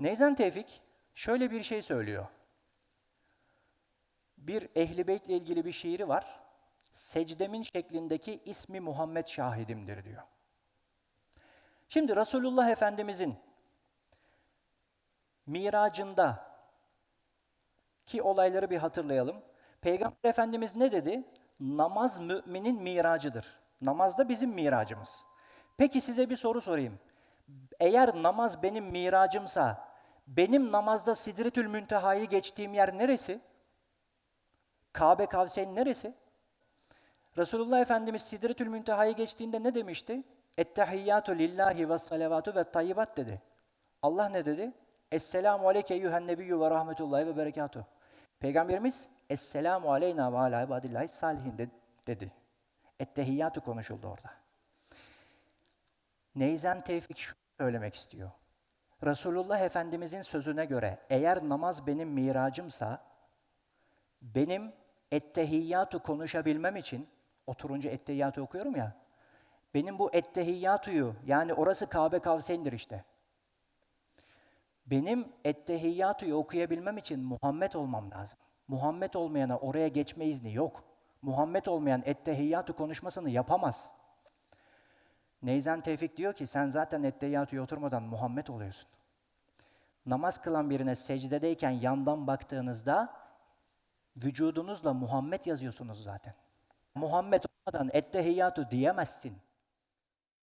Neyzen Tevfik şöyle bir şey söylüyor. Bir Ehli Beyt'le ilgili bir şiiri var. Secdemin şeklindeki ismi Muhammed şahidimdir diyor. Şimdi Resulullah Efendimizin miracında ki olayları bir hatırlayalım. Peygamber Efendimiz ne dedi? Namaz müminin miracıdır. Namaz da bizim miracımız. Peki size bir soru sorayım. Eğer namaz benim miracımsa, benim namazda Sidretül Münteha'yı geçtiğim yer neresi? Kabe Kavseyn neresi? Resulullah Efendimiz Sidretül Münteha'yı geçtiğinde ne demişti? Ettehiyyatu lillahi ve salavatu ve tayyibat dedi. Allah ne dedi? Esselamu aleyke eyyühen nebiyyü ve rahmetullahi ve berekatuhu. Peygamberimiz Esselamu aleyna ve ala ibadillahi salihin de- dedi. Ettehiyyatü konuşuldu orada. Neyzen Tevfik şunu söylemek istiyor. Resulullah Efendimizin sözüne göre eğer namaz benim miracımsa benim ettehiyyatü konuşabilmem için oturunca ettehiyyatü okuyorum ya benim bu ettehiyyatüyü yani orası Kabe Kavseyn'dir işte. Benim ettehiyyatüyü okuyabilmem için Muhammed olmam lazım. Muhammed olmayana oraya geçme izni yok. Muhammed olmayan ettehiyyatü konuşmasını yapamaz. Neyzen Tevfik diyor ki sen zaten ettehiyyatüye oturmadan Muhammed oluyorsun. Namaz kılan birine secdedeyken yandan baktığınızda vücudunuzla Muhammed yazıyorsunuz zaten. Muhammed olmadan ettehiyyatü diyemezsin.